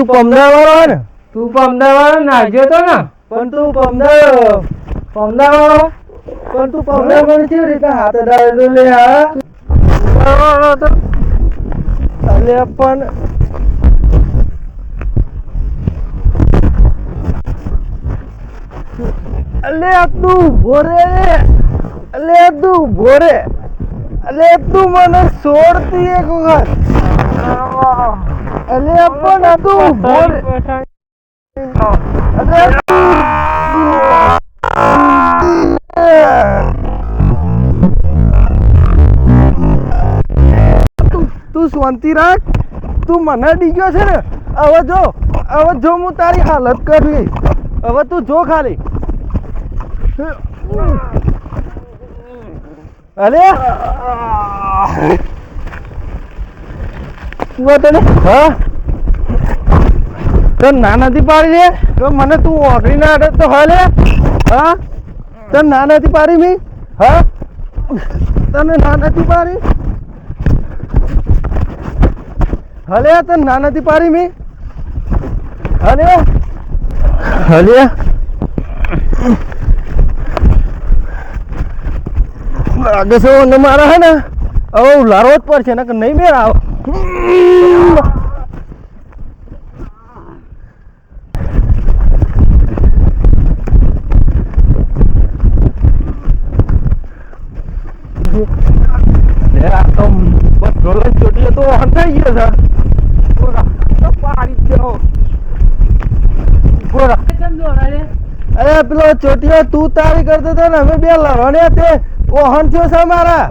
તું પમદાર વાળો હે ને? તું પમદાર વાળો તો ને. પણ તું પમદાર પમદાર વાળો? પણ તું પમદાર પણ કેવી રીતે હાથ અડાડે લે તો અલે પણ અલે તું ભોરે અલે તું ભોરે અલે તું મને છોડતી એક વખત. અલે પણ આ તું શાંતિ રાખ. તું મને ડીગ્યો છે ને. હવે જો હવે જો હું તારી હાલત કરી હવે તું જો ખાલી. અરે શું તને હા? તો ના નથી પાડી રે તો મને તું ઓગળી ના અડે તો હાલે. હા? તને ના નથી પાડી મી? હા? તને ના નથી પાડી? હલે તને ના નથી પાડી મી? હલે? હલે? લાગે છે મારા હે ને? હવે ઉલારવો જ પડશે ને નહીં મેળ આવ. અરે પેલો ચોટીઓ તું તારી કરતો હતો ને અમે બે લડવાને તે. ઓહન છે મારા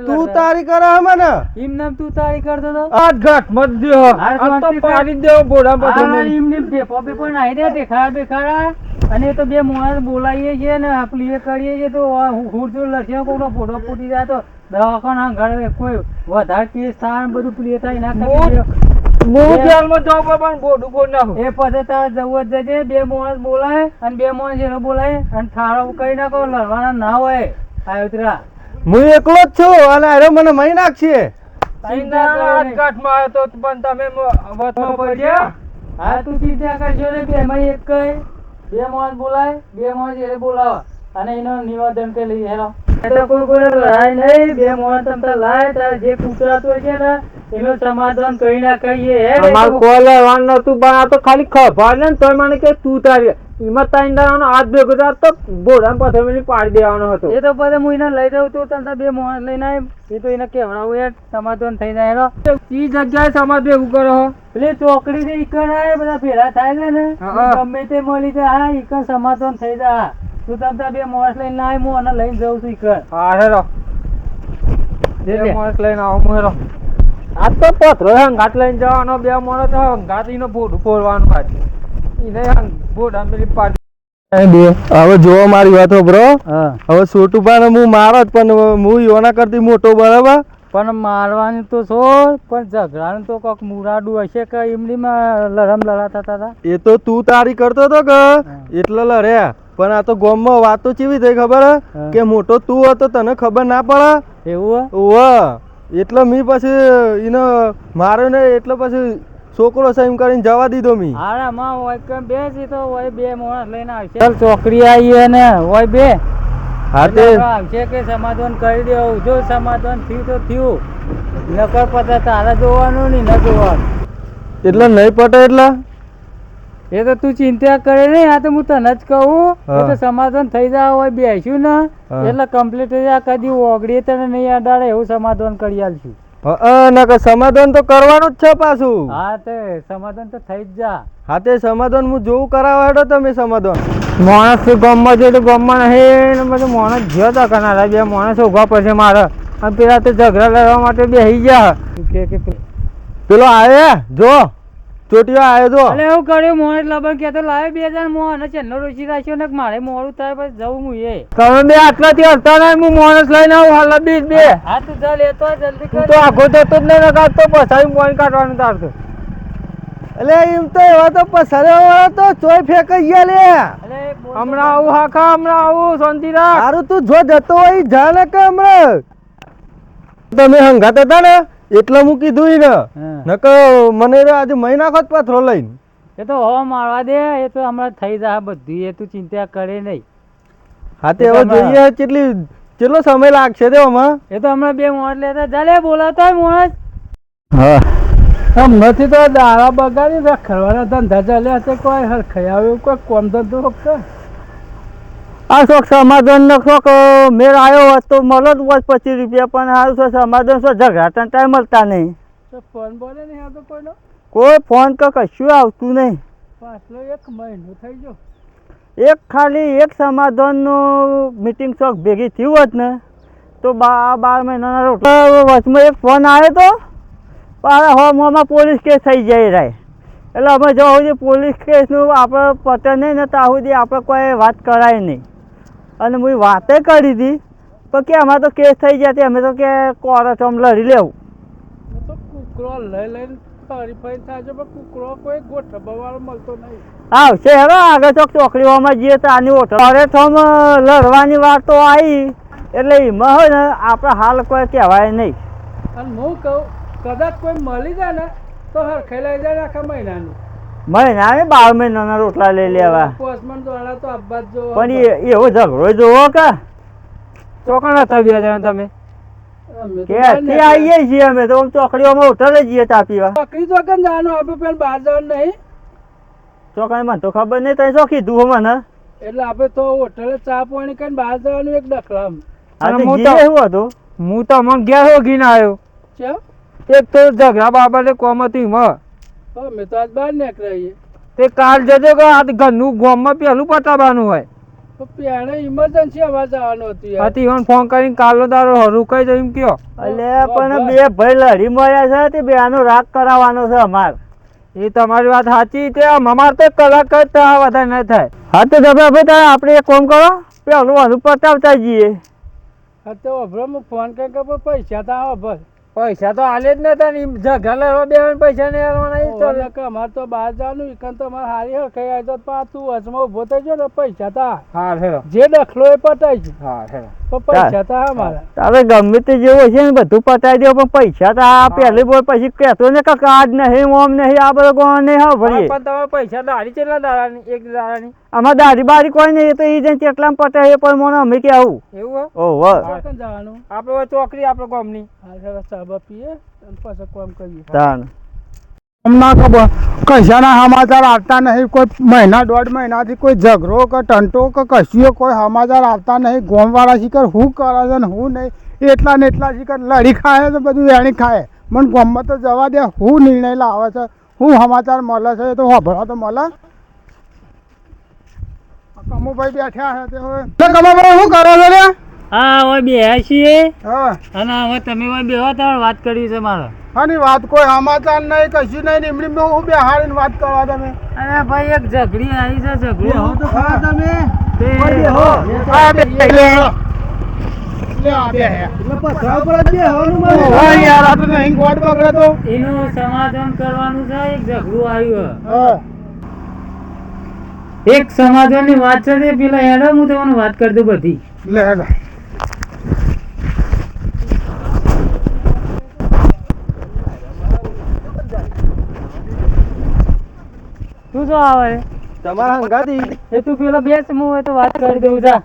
તો તારી કરે મને એમ નામ તું તારી કરતો તો આઠ ઘાટ મત દ્યો આ તો પાડી દેવો બોડા પછી એમને બેપો બેપો નાઈ દે દેખાડા બેખાડા અને એ તો બે મોણા બોલાવીએ છીએ ને આપણે કરીએ છીએ તો હું જો કોઈનો ફોટો ફૂટી જાય તો દવાખાના ઘરે કોઈ વધારે કેસ થાય બધું પ્લે થાય ના કરી હું જેલમાં જાઉં પણ બોડું ફોડ નાખું. એ પછી તારે જવું જ જજે બે માણસ બોલાય અને બે માણસ એનો બોલાય અને ઠારો કરી નાખો લડવાના ના હોય. આયોતરા હું એકલો જ છું અને અરે મને મહી નાખશે. હા તું ચિંતા કરજો ને બે માં એક કઈ બે માણસ બોલાય બે માણસ એને બોલાવા. અને એનો નિવેદન કરી લઈ હેરો એટલે કોઈ કોઈ લડાઈ નહીં બે માણસ તમતા લાય તારે જે કૂતરાતો છે ને એનું સમાધાન કરી ના કહીએ હે અમાર કોઈ વાન નતું પણ આ તો ખાલી ખભા ને તોય મને કે તું તારી એમાં તાઈ દાવાનો હાથ ભેગો થયો તો બોડા પથર પાડી દેવાનો હતો. એ તો પછી હું એને લઈ જાઉં તું તને બે માણસ લઈને આવ એ તો એને કેવડાવું યાર સમાધાન થઈ જાય એનો. એ જગ્યાએ સમાજ ભેગું કરો પેલી ચોકડી થી ઈકણ આવે બધા ભેળા થાય છે ને? ગમે તે મળી જાય ઈકણ સમાધાન થઈ જાય તું તમતા બે માણસ લઈને આવ હું અને લઈને જાઉં છું ઈકણ હા હેરો. બે લે. લઈને આવો હું હેરો. આ તો પથરો હંગાત લઈને જવાનો બે માણસ હંગાત એનો ફૂટ ફોડવાનું પાછું ઈને ફૂટ બોડા પાડી હવે જોવો મારી વાતો બ્રો. હવે છોટું પણ હું મારો જ પણ હું યોના કરતી મોટો બરાબર? પણ મારવાની તો છોડ પણ ઝઘડાનું તો કોક મુરાડું હશે કે એમનીમાં લડમ લડાતા હતા એ તો તું તારી કરતો હતો કે એટલે લડ્યા. પણ આ તો ગોમમાં વાતો ચીવી થઈ ખબર? કે મોટો તું હતો તને ખબર ના પડે? એવું? ઓવ એટલે મી પછી એને મારે ને એટલે પછી છોકરો સાઈમ કરીને જવા દીધો મી. હારા માં હોય કે બે છે તો હોય બે માણસ લઈને આવશે. ચાલ ચોકડી આવીએ ને હોય બે. હા તે. આવશે કે સમાધાન કરી દેવું. જો સમાધાન થયું તો થયું. નકર પછી તારે જોવાનું નહીં ન જોવાનું. એટલે નહીં પટે એટલે? એ તો તું ચિંતા કરે નહીં આ તો હું તને જ કહું. એ તો સમાધાન થઈ જાય હોય બેસ્યું ને. એટલે કમ્પ્લીટ થઈ જાય કદી ઓગળી તને નહીં અડાડે એવું સમાધાન કરી આલશું. નકર સમાધાન તો કરવાનું જ છે પાછું. હા તે સમાધાન તો થઈ જ જા. હા તે સમાધાન હું જોવું કરાવવા હેડો તમે સમાધાન. માણસ ગામમાં છે તો ગામમાં નહીં ને બધું માણસ જ્યો તા કનારા બે માણસ ઊભા પડશે મારે. અને પેલા તો ઝઘડા લડવા માટે બેસી ગયા. કે પેલો આવે જો. ચોટીઓ આવ્યો તો? અલે એવું કર્યું મોહન લબન કે તો લાવે બે હજાર મોહન ચેન્નો રોચી રાખ્યો ને મારે મોડું થાય પછી જવું હું એ. તમે બે આટલાથી હલતા ના હું માણસ લઈને આવું હાલ બીજ બે. હા તું ચાલ લેતો જલ્દી કર તો આખો જતો જ નહીં નકાર તો પછી મોઈ કાઢવાનું તારતું. એટલે એમ તો એવા તો પસારે વાળા તો ચોય ફેંકાઈ ગયા લે. હમણાં આવું હાખા હમણાં આવું શાંતિ રાખ. સારું તું જો જતો હોય જા ને કે હમણાં. તમે હંગાત હતા ને? એટલે હું કીધું ને. હા. નકર મને આજે મહી નાખો પાથરો લઈને. એ તો હવા મારવા દે. એ તો હમણાં થઈ જાય બધું. એ તું ચિંતા કરે નહીં. હા તે હવે જોઈએ કેટલી કેટલો સમય લાગશે તે હમણાં એ તો હમણાં બે મોણ લેતા ચાલે બોલાતો હોય મોણ. હા. નથી તો દાળા બગાડી રખડવાના ધંધા ચાલ્યા છે કોઈ હરખાઈ આવ્યું કોઈ કોમ ધંધો આ શોખ સમાધાન નો શોખ મેળ આવ્યો હોત તો મળો જ હોત પચીસ રૂપિયા પણ હાલ શું સમાધાન શું ઝઘડા ટાઈમ મળતા નહીં. ફોન બોલે નહીં આવતો કોઈનો? કોઈ ફોન કે કશું આવતું નહીં. પાછલો એક મહિનો થઈ ગયો. એક ખાલી એક સમાધાનનું મીટિંગ શોખ ભેગી થયું હોત ને તો બા બાર મહિનાના રોટલા વચમાં એક ફોન આવ્યો તો પાછા હોમમાં પોલીસ કેસ થઈ જાય રહે એટલે અમે જો સુધી પોલીસ કેસનું આપણે પતે નહીં ને ત્યાં સુધી આપણે કોઈ વાત કરાય નહીં. અને હું વાતે કરી હતી પણ કે અમારે તો કેસ થઈ ગયા અમે તો કે કોર્ટમાં લડી લેવું. તો કુકરો લઈ લઈને ફરી થાય છે પણ કુકરો કોઈ ગોઠવવાવાળો મળતો નહીં. આવશે હવે આગળ ચોક ચોકડીઓમાં જઈએ તો આની ઓઠ. કોર્ટમાં લડવાની વાત તો આવી એટલે એમાં હોય ને આપણે હાલ કોઈ કહેવાય નહીં. અને હું કહું કદાચ કોઈ મળી જાય ને તો હરખાઈ લઈ જાય આખા મહિનાની. મહિના બાર મહિનાના રોટલા લઈ લેવા. પણ એવો ઝઘડો જોવો કે? ચોકણ હતા બે તમે? અમે તો કે બહાર તે આવીએ છીએ અમે તો ચોકડીઓમાં હોટલે જઈએ ચા પીવા. તો કેમ જવાનું આપણે પેલા બહાર જવાનું નહીં. ચોકડી મને તો ખબર નહીં તઈ શું કીધું હો મને? એટલે આપણે તો હોટલે ચા પાણી કરીને બહાર જવાનું એક ડખલામ. હા હું તો- શું હતું? હું તો અમને ઘેર હોગીને આવ્યો. એક તો ઝઘડા બાબતે કોમ હતી અમે તો આજ બહાર નીકળાઈએ તે કાલ જજો કે આ ઘરનું ગામમાં પહેલું પતાવવાનું હોય. તો પેણે ઇમરજન્સી અમારે જવાનું હતું હતી ઈવન ફોન કરીને કાલનો દારો હરુકાઈ જાય એમ કયો. એટલે પણ બે. ભાઈ લડી મળ્યા છે તે બે આનો રાગ કરાવવાનો છે અમાર. એ તમારી વાત સાચી છે અમાર તો કલાક જ થાય વધારે નહીં થાય. હા તો તમે ભાઈ તારે આપણે એક કોમ કરો પેલું આનું પતાવતા જઈએ. હા તો અભરો ફોન કરી કે ભાઈ પૈસા તો આવો ભર પૈસા તો હાલે જ નતા ને જગા બે પૈસા નહીં હાલવાના ઈ તો ઓલે કે અમારે તો બહાર જવાનું ઈકન તો અમારે હારી હરખાઈ આવી તો પાછું વચમાં ઊભો થઈ ગયો ને પૈસા તા. હા હેરો. જે દખલો એ પટાઈ હા હેરો. તારે ગમે તે જેવો છે ને બધું પતાવી દો પણ પૈસા તો આ પહેલી બોલ પછી કહેતો ને કે કાર્ડ નહીં ઓમ નહીં આ બધો કોણ નહીં હા ભરીએ પણ તમે પૈસા દાડી કેટલા દાડાની એક દાડાની આમાં દાઢી બારી કોઈ નહીં તો એ જઈને કેટલામાં એ પણ મને અમે કે આવું એવું હે? ઓહો આપણે હવે ચોકડી આપણે ગામની. હા જરા ચા પીએ અને પછી કામ કરીએ. તાણ. હમણાં ખબર. કશાના સમાચાર આવતા નહીં. કોઈ મહિના, દોઢ મહિનાથી કોઈ ઝઘડો કે ટંટો કે કશું કોઈ સમાચાર આવતા નહીં. ગોમવાળા શિખર હું કરે છે ને હું નહીં? એટલા ને એટલા શિખર લડી ખાય તો બધું એણી ખાય. મને ગોમમાં તો જવા દે. હું નિર્ણય લાવે છે? હું સમાચાર મળે છે? એ તો વાપરવા તો મળે. કમુભાઈ બેઠા છે તે હવે. કમુભાઈ શું કરો છો રે હા હવે બે છીએ. અને હવે તમે હવે તાર વાત કરી છે મારે. આની વાત કોઈ સમાચાર નહીં કશું નહીં નીમડી હું બેહાડીને વાત કરવા તમે? અરે ભાઈ એક ઝઘડી આવી છે ઝઘડી તો ખરા તમે. હા, બે- બે- બે તો નહીં ગોળ બગડે તો. એનું સમાધાન કરવાનું છે એક ઝઘડું આવ્યું એક સમાધાનની વાત છે પેલા હેડો હું તમને વાત કરતો બધી. તું જો આવે તમારા હંગાતી એ તું પેલો બેસ હું હોય તો વાત કરી દઉં જા.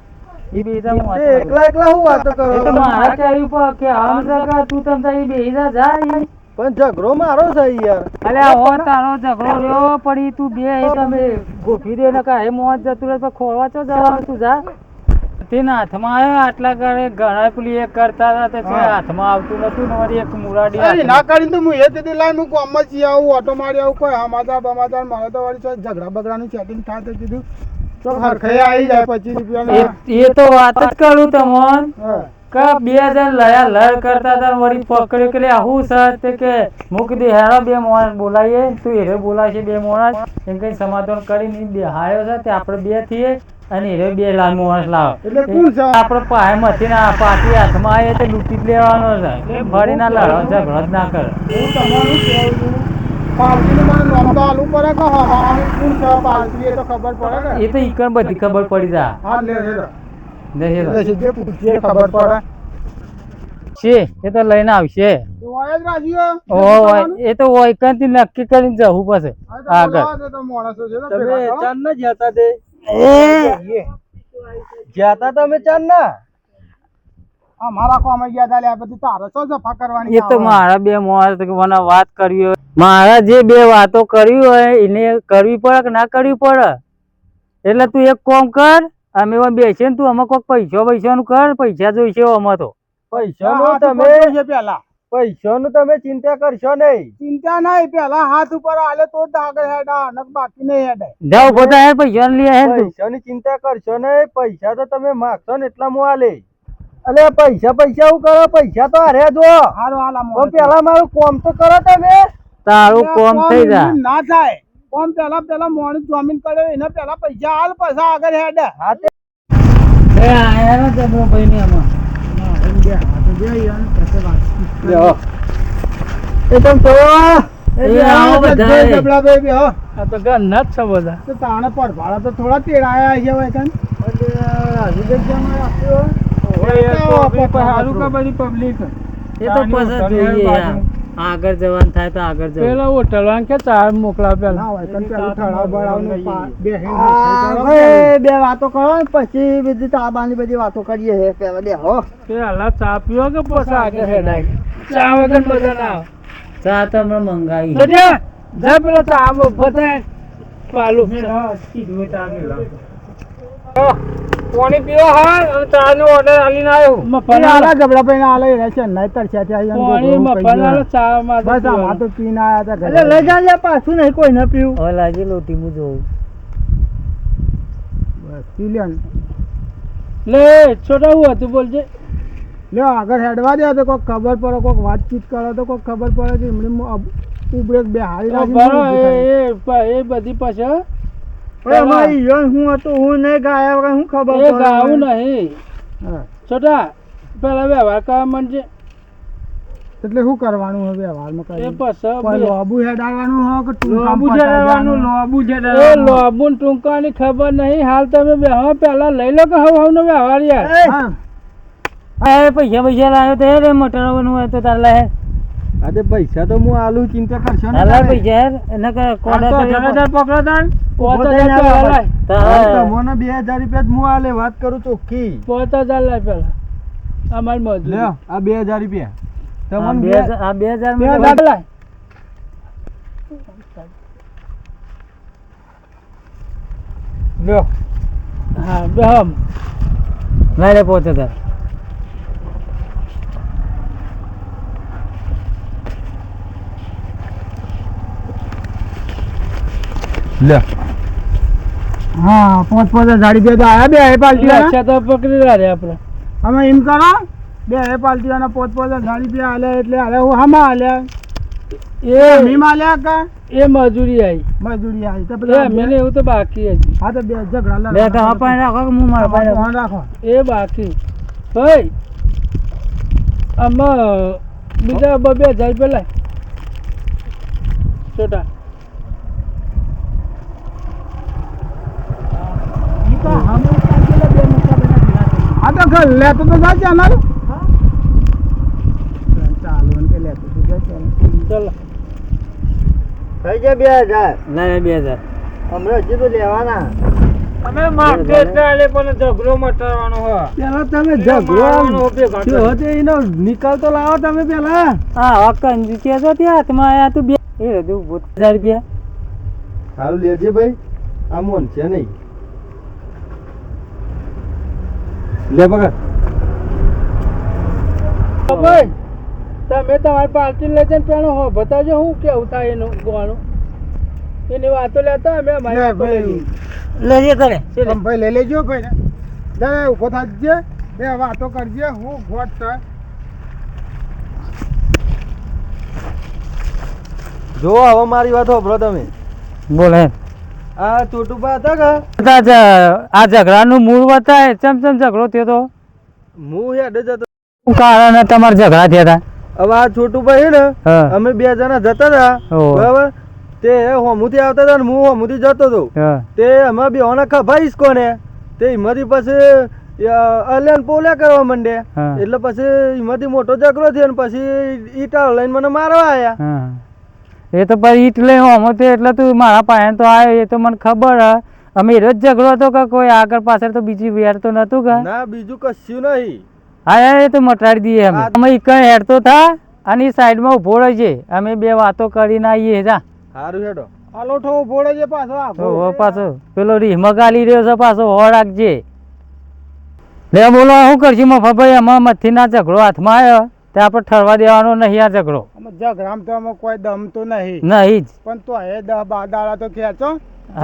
એ બેસા હું વાત એકલા એકલા હું વાત કરો એ તો મારા ચાવી પર કે આમ જગા તું તમ તારી બેસા જા ઈ. પણ ઝઘડો મારો છે યાર. અલે હો તારો ઝઘડો રહ્યો પડી તું બે તમે ગોફી દે ને કાંઈ મોત જતું રહે તો ખોરવા ચો જવાનું તું જા. તેના હાથમાં આવ્યો આટલા કરે ઘણા પેલી એક કરતા હતા તે છે હાથમાં આવતું નતું ને મારી એક મુરાડી અરે ના કરીને તો હું એ તેથી લાઈન હું કોમ જ આવું ઓટો મારી આવું કોઈ હમાદા બમાદા મળે તો વાળી ચોક ઝઘડા બગડાનું સેટિંગ થાય તો કીધું તો હરખાઈ આવી જાય પચીસ રૂપિયા એ તો વાત જ કરું તમોન. કે બે જણ લયા લડ કરતા હતા વળી પકડ્યું કે આવું સર તે કે મૂકી દે હેરો બે મોણ બોલાવીએ તું એરે બોલાવશે બે માણસ એમ કઈ સમાધાન કરીને બે હાયો છે તે આપણે બે થઈએ. અને રે બે લાલ માણસ લાવો એટલે કોણ છે? આપણે પાયમાંથી ના પાટી હાથમાં આવે તો લૂંટી જ લેવાનો છે. એટલે ફરી ના લડો ઝઘડો જ ના કરે. હું તમારું કહેવું છું એ તો ખબર પડે ને. એ તો ઈકણ બધી ખબર પડી જા. ખબર પડે. છે એ તો લઈને આવશે. હોય. જ એ તો ઓયકનથી નક્કી કરીને જવું પડશે. આગળ આગળ. તો માણસો છે ને તમે ચાંદ ના જતા તે. એ. તમે ચાંદ ના અમારા કોમે ગયા તા આ બધી તારે શું જફા કરવાની એ તો મારા બે મોર કે મને વાત કરવી હોય. મારા જે બે વાતો કરવી હોય એને કરવી પડે કે ના કરવી પડે? એટલે તું એક કોમ કર અમે બેસીએ ને તું અમે કોઈક પૈસા પૈસા નું કર પૈસા જોઈશે અમે તો. પૈસા તમે પેલા. પૈસાનું તમે ચિંતા કરશો નહીં. ચિંતા નહીં પેલા હાથ ઉપર આલે તો જ આગળ હેડા નક બાકી નહીં હેડે. જાઓ પોતા હે પૈસા લઈ હે પૈસાની ચિંતા કરશો નહીં પૈસા તો તમે માગશો ને એટલા હું આલે. અલે પૈસા પૈસા હું કરો પૈસા તો હારે જો. હારો આલા મો પેલા મારું કોમ તો કરો તમે. તારું કોમ થઈ જા. ના થાય. કોમ પેલા પેલા મોણ જમીન કરે એને પેલા પૈસા હાલ પૈસા આગળ હેડે. હા તે એ આયા ને જબરો ભાઈ ને આમાં. થોડા તેડાયા છે કે બધી પબ્લિક એ તો પછી જોઈએ. આગળ જવાનું થાય તો આગળ જવાનું પેલા હોટલ કે ચાર મોકલા ના પેલા બે વાતો કરો ને પછી બધી તાબાની બધી વાતો કરીએ હે પેલા બે હો. પેલા ચા પીવો કે પછી આગળ હેડાય? ચા વગર મજા ના ચા તો અમે મંગાવી. તો જા પેલા ચા બધા પાલું. પાણી પીવા હા અને ચા નો ઓર્ડર આલીને આવ્યો એ આલા જબલાભાઈ ને આલે છે નઈ તર છે અહીંયા પાણી કહી ચા માં બસ આમાં તો પીને આયા હતા ઘરે. લઈ જા પાછું નહીં કોઈ ન પીવું. હવે લાજી લોટી હું જોઉં. બસ પી લ્યો લે છોટા હું હતું બોલજે લે આગળ હેડવા દે તો કોઈક ખબર પડે કોઈક વાતચીત કરે તો કોઈક ખબર પડે કે એમણે મુ- બે હારી રાખી એ બધી પછી અમારે ઈયોન હું હતું હું નહીં ગાયા વગર હું ખબર પડે? ગાવું નહીં. છોટા પેલા વ્યવહાર કરવા માંડજે. એટલે શું કરવાનું હવે વ્યવહારમાં કરી પછી લોબુ હેડાડવાનું હોય કે લોબુ? એ લોબુ ને ટૂંકાની ખબર નહીં. હાલ તમે બેહો પેલા લઈ લો કે હવ હવનો વ્યવહાર યાર? હા. પૈસા પૈસા લાવ્યો તો રે બનવું હોય તો તાર લાય. આજે પૈસા તો હું આલુ ચિંતા કરશો ને અલા પૈસા યાર એને કે કોડા તો પકડો તાન પોતો આવો. તમને બે હજાર રૂપિયા હું આલે વાત કરું ચોખ્ખી. પોતો હજાર લાય પેલા. અમાર મોજ લે આ બે હજાર રૂપિયા. આ તમને બે હજાર- આ બે હજાર બે માં હજાર લાય લ્યો. હા બે મારે પોતે તાર લ્યો હા પાંચ પાંચ હજાર બે તો આયા બે હે પાલટી અચ્છા તો પકડી રહ્યા રે આપણે અમે એમ કરો બે પાર્ટીઓના પાંચ પાંચ હજાર બે આલે એટલે આલે હું હામાં આલે? એ મીમ આલે કા? એ મજૂરી આવી મજૂરી આવી તો એ પેલા મેને એવું તો બાકી હજી. હા તો બે ઝઘડા બે તો અપાઈ રાખો કે હું મારા પાસે ફોન રાખો એ બાકી. ભાઈ આમાં બીજા બે બે હજાર રૂપિયા લાય. છોટા. ઘર લેતો તો ચાલ ચાલુ ને કે લેતો તો જા ચાલ. થઈ ગયા બે હજાર? ના બે હજાર. હમણાં હજી તો લેવાના. અમે માર્કેટ ચાલે પણ ઝઘડો મટાડવાનો હો. પેલા તમે. ઝઘડો એનો નિકાલ તો લાવો તમે પેલા. હા કે ત્યાં હાથમાં આયા તું બે. એ હજુ હજાર રૂપિયા. સારું લેજે ભાઈ આ મોન છે નહીં. લે પકડ. ભાઈ તમે તમારી પાર્ટી લઈ જઈને પેલો હો બતાવજો હું કેવું થાય એનું ગોવાનું. એની વાતો લેતા અમે અમારી લેજે કરે. ભાઈ લઈ લેજો ભાઈ. લે ઊભો થાજે બે વાતો કરજે હું ગોટ તો. જો હવે મારી વાત સાંભળો તમે. બોલે. આ ચોટુપા હતા કે? આ ઝઘડાનું મૂળ બતાય ચમ ચમ ઝઘડો થયો તો? હું હેડે જતો શું કારણ તમારા ઝઘડા થયા હતા? હવે આ છોટુભાઈ હે ને અમે બે જણા જતા હતા. બરાબર? તે હોમુથી આવતા હતા ને હું હોમુથી જતો હતો. તે અમે બેવાના ભાઈશ કોને? તે એમાંથી પછી અલ્યાન પોલ્યા કરવા માંડે. એટલે પછી એમાંથી મોટો ઝઘડો થયો ને પછી ઈટા લઈને મને મારવા આયા. હા. એ તો પછી એટલે હોમો તે એટલે તું મારા પાસે તો આવ્યો એ તો મને ખબર હે. અમે એ જ ઝઘડો હતો કે કોઈ આગળ પાછળ તો બીજી વેર તો નતું કે? ના બીજું કશું નહીં. હા યાર એ તો મટાડી દઈએ અમે હા. અમે એક હેડતો થા અને એ સાઈડમાં ઊભો રહેજે. અમે બે વાતો કરીને આવીએ જા. સારું હેડો. અલોઠો ઊભો છે પાછો આખો પાછો. પેલો રીહમાં ગાલી રહ્યો છે પાછો હો રાખજે. લે બોલો શું કરશું મફાભાઈ ભાઈ મથી ના ઝઘડો હાથમાં આવ્યો. તે આપણે ઠરવા દેવાનો નહીં આ ઝઘડો. ઝઘડામાં તો કોઈ દમ તો નહીં. નહીં જ. પણ તો એ દહ બાર દાડા તો ખેંચો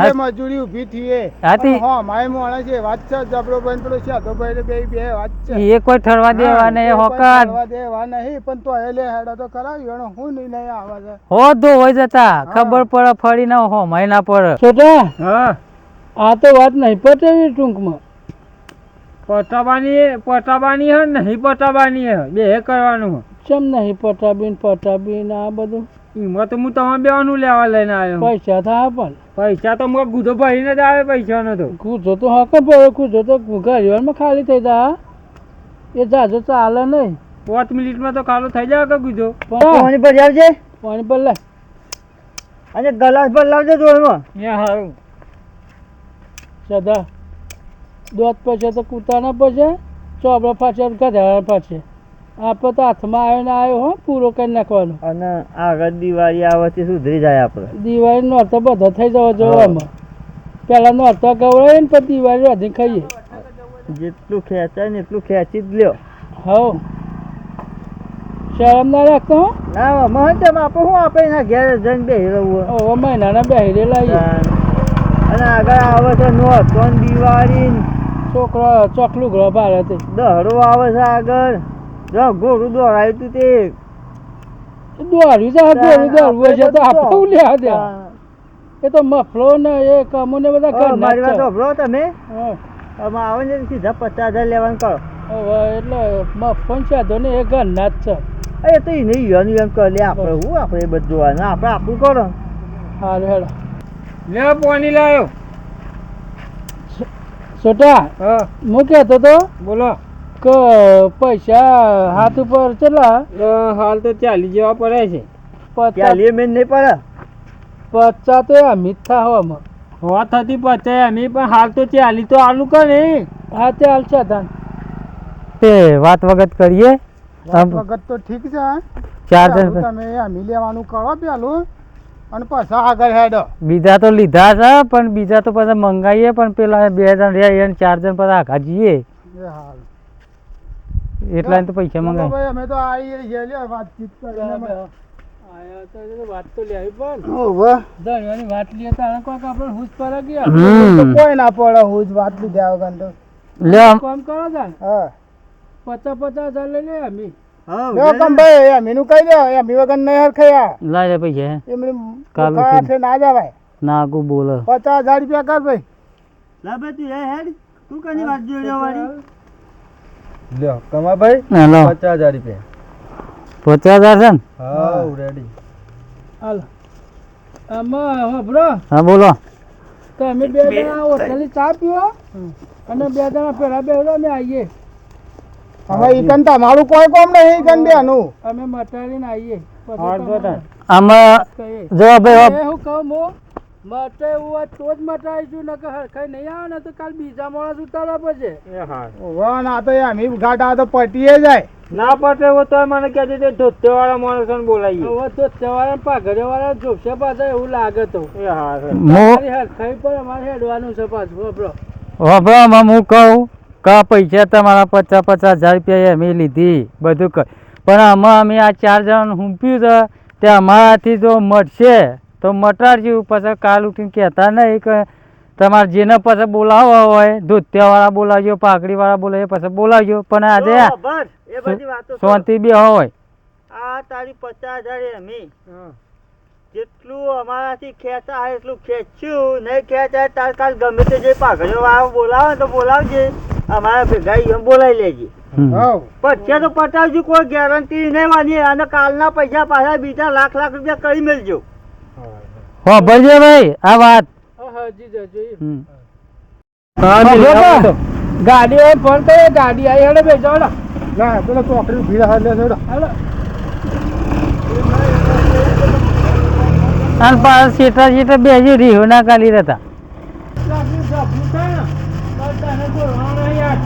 જે મજૂરી ઊભી થઈ એ હા માય મોણે છે વાત છે જબરો ભાઈ પેલો સાધો ભાઈ બે બે વાત છે. એ કોઈ ઠરવા દેવા નહીં હોકા દેવા નહીં પણ તો એ લે હેડો તો કરાવી ને હું નહીં નહીં આવે છે. હો દો હોય જતા. ખબર પડે ફરી ના હો મહિના પર. પડે છોટા હા. આ તો વાત નહીં પટેવી ટૂંકમાં. પટાબાની પટાવવાની હે નહીં પટાવવાની હે બે કરવાનું ચમ નહીં પટાવીને પટાવીને આ બધું? એમાં તો હું તમારે બેવાનું લેવા લઈને આવ્યો પૈસા થાય પણ. પૈસા તો મને ગુધો ભરીને જ આવે પૈસાનો તો. ગુધો તો હક પડે ગુધો તો ઘરિવાળમાં ખાલી થઈ જાય એ જાજો ચાલે નહીં. પાંચ મિનિટમાં તો ખાલો થઈ જાય કે ગુધો? પાણી પર આવજે. પાણી પર લે. અને ગલાસ પર લાવજે જોડમાં સારું સદા. દોત પછી તો કૂતાના પછે ચોપડા પાછળ ગધાડા પાછે. આપણે તો હાથમાં આવ્યો ને આવ્યો હો પૂરો કરી નાખવાનો. અને આગળ દિવાળી આવવાથી તે સુધરી જાય આપણે દિવાળી નોરતો બધો થઈ જવા જોવામાં. પહેલાં નોરતા ગવડાવીએ ને પછી દિવાળી વધી ખાઈએ. જેટલું ખેંચાય ને એટલું ખેંચી જ લ્યો. હવ શરમ ના રાખતો હો. ના મહંતમ આપણે શું આપણે એના ઘેર જઈને બેસી રહવું હવે મહિનાના બેહીરે લાવીએ અને આગળ આવે છે નોરતો ને દિવાળી છોકરા ચોકલું ગ્રહ ભારે હતી. દહડો આવે છે આગળ. જો ઘોડું દોડાયું તું તે. દોડ્યું છે દોડ્યું દોડવું છે તો આપણે હું દે. એ તો મફલો ને એ કમો ને બધા ઘરના મારી વાત સાંભળો તમે. આમાં આવે ને સીધા પચાસ હજાર લેવાનું કરો. હવે એટલે મફન છે ને એ ઘરના જ છે. એ તો એને યુવાન યુવાન કરે લે. આપણે હું આપણે બધું આપણે આપણું કરો. હારું હેડો લે પાણી લાયો. છોટા હા. હું કહેતો તો બોલો. કે પૈસા હાથ ઉપર ચલા હાલ તો ચાલી જવા પડે છે. ચાલીએ મેન નહીં પડે. પચા તો એમ થાય હવામાં હવા થતી પચાય અમે પણ હાલ તો ચાલી તો આલું કરે હા તે હાલ છે તાન. તે વાત વગત કરીએ. વખત તો ઠીક છે ચાર જણ તમે અમી લેવાનું કરો પેલું. અને પછી આગળ હેડો. બીજા તો લીધા છે પણ બીજા તો પાછા મંગાવીએ પણ પેલા બે જણ રહ્યા એને ચાર જણ પાછા આખા જઈએ. હાલ. એટલા તો પૈસા મંગાવી અમે તો આવી લ્યો, વાતચીત કરીને તો વાત તો લેવી પણ. વાત લઈએ કોઈક આપણે હુસ પર ગયા. તો કોઈ ના પડે હું વાત લીધા વગર તો. લ્યો. કામ કરો હા. પચાસ પચાસ હજાર લઈ લે અમી. કમ કહી દો એમી વગર નહીં હરખાયા લાય પૈસા એમની કાલ ના જવાય. ના કુ બોલે. પચાસ હજાર રૂપિયા કર ભાઈ. લા ભાઈ તું એ હેડ. તું કની વાત જોઈ વાળી? લ્યો કમાભાઈ હેલો પચાસ હજાર રૂપિયા. પચાસ હજાર છે ને? હા રેડી હાલ. આમાં હા બોલો. તમે બે જણા હોટલે ચા પીવો. અને બે જણા પેલા અમે આવીએ. અમે ઈકન તમારું કોઈ કોમ નહીં ઈકન બેનું. અમે મટાડીને આવીએ. પછી હા, જો તમને તાન. આમાં જો ભાઈ હું કહું હું મટે એવું તો જ મટાડીશું નકર હરખાઈ નહીં આવે ને તો કાલ બીજા માણસ ઉતારવા પડશે. એ ના તો એમી ઘાટા તો પટીએ જાય. ના પટે તો મને કે તે ધોત્યો વાળા માણસોને બોલાવીએ. હવે તો વાળા પાઘરે વાળા જોશે પાછા એવું લાગે તો. છે. હરખાઈ પર અમારે હેડવાનું છે પાછું વાપરો. વાપરો હું કહું કે પૈસા તમારા પચાસ પચાસ હજાર રૂપિયા અમે લીધી બધું ક પણ આમાં અમે આ ચાર જણ હુંપ્યું છે તે અમારાથી જો મટશે તો મટાડશું પછી કાલ ઉઠીને કહેતા નહીં કે તમારે જેને પછી બોલાવવા હોય ધોતિયાવાળા બોલાવજો પાઘડીવાળા બોલાવજો પછી બોલાવજો. પણ આજે જો બસ એ બધી વાતો છોડ. શાંતિ બે હોય. આ તારી પચાસ હજાર એમી જેટલું અમારાથી ખેંચા એટલું ખેંચ્યું. નહીં ખેંચાય તાર કાલ ગમે તે જે પાઘડીઓ બોલાવે તો બોલાવજે. અમારા ભેગા બોલાવી લેજે. પછી તો પટાવજો કોઈ ગેરંટી નહીં માની. અને કાલના પૈસા પાછા બીજા લાખ લાખ રૂપિયા કરી મેળજો હા ભરજે ભાઈ આ વાત. ગાડી ફોન કરે ગાડી આવી હેડે બેસો જાવ ના. પેલો ચોકડી ભીડ હાલે છે હેડો. અને પાછા સીટા શેઠા બેસી રહ્યો ના કાલી રહેતા લાખનું ઝાપલું થાય ને તો તને બોલવાનું નહીં યાર.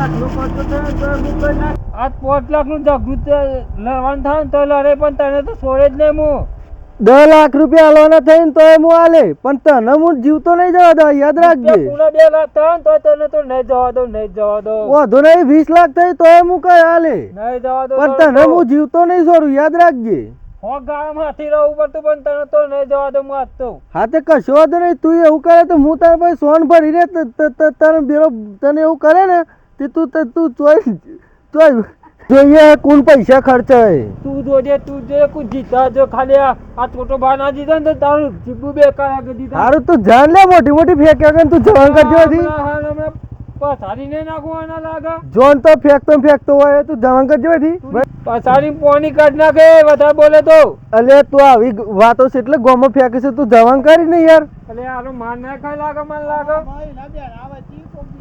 એટલે દસ લાખનો ખર્ચો થાય ને તો હું કઈ નાખ. પાંચ લાખનું ઝઘડું તો લડવાનું થાય તો લડે પણ તને તો છોડે જ નહીં હું દસ લાખ રૂપિયા હાલવાના થઈને તો હું હાલે પણ તને હું જીવતો નહીં જવા દો યાદ તો રાખજે. પૂરા બે લાખ થાય તો તને તો નહીં જવા દો નહીં જવા દો વાંધો નહીં વીસ લાખ થઈ તો હું કઈ હાલે નહીં જવા દો પણ તને હું જીવતો નહીં છોડું યાદ રાખજે. હો ગામ હાથી રહું પડતું પણ તને તો નહીં જવા દો હું આજ તો. હા તે કશો વાંધો નહીં તું એવું કરે તો હું તારા પાસે સોન ભરી રે તને બેરો તને એવું કરે ને તે તું તે તું ચોય ચોય જોઈએ કોણ પૈસા ખર્ચાય તું જોજે તું જે કુછ જીતા જો ખાલી આ છોટો બા ના જીતા ને તો તારું જીબુ બેકાર આગળ દીધા. સારું તું જાણ લે મોટી મોટી ફેંક્યા કરે ને તું જવાન કરજો હતી. પથારીને નાખવાના લાગે. જોન તો ફેંકતો ને ફેંકતો હોય તું જવાન કરજો હતી. પથારી પોણી કાઢ નાખે વધારે બોલે તો. અલે તું આવી વાતો છે એટલે ગોમાં ફેંકે છે તું જવાન કરી ને યાર. એટલે આનો માર ના ખાય લાગે મને લાગે. ના બેન આ વચ્ચે કોક બીજો જો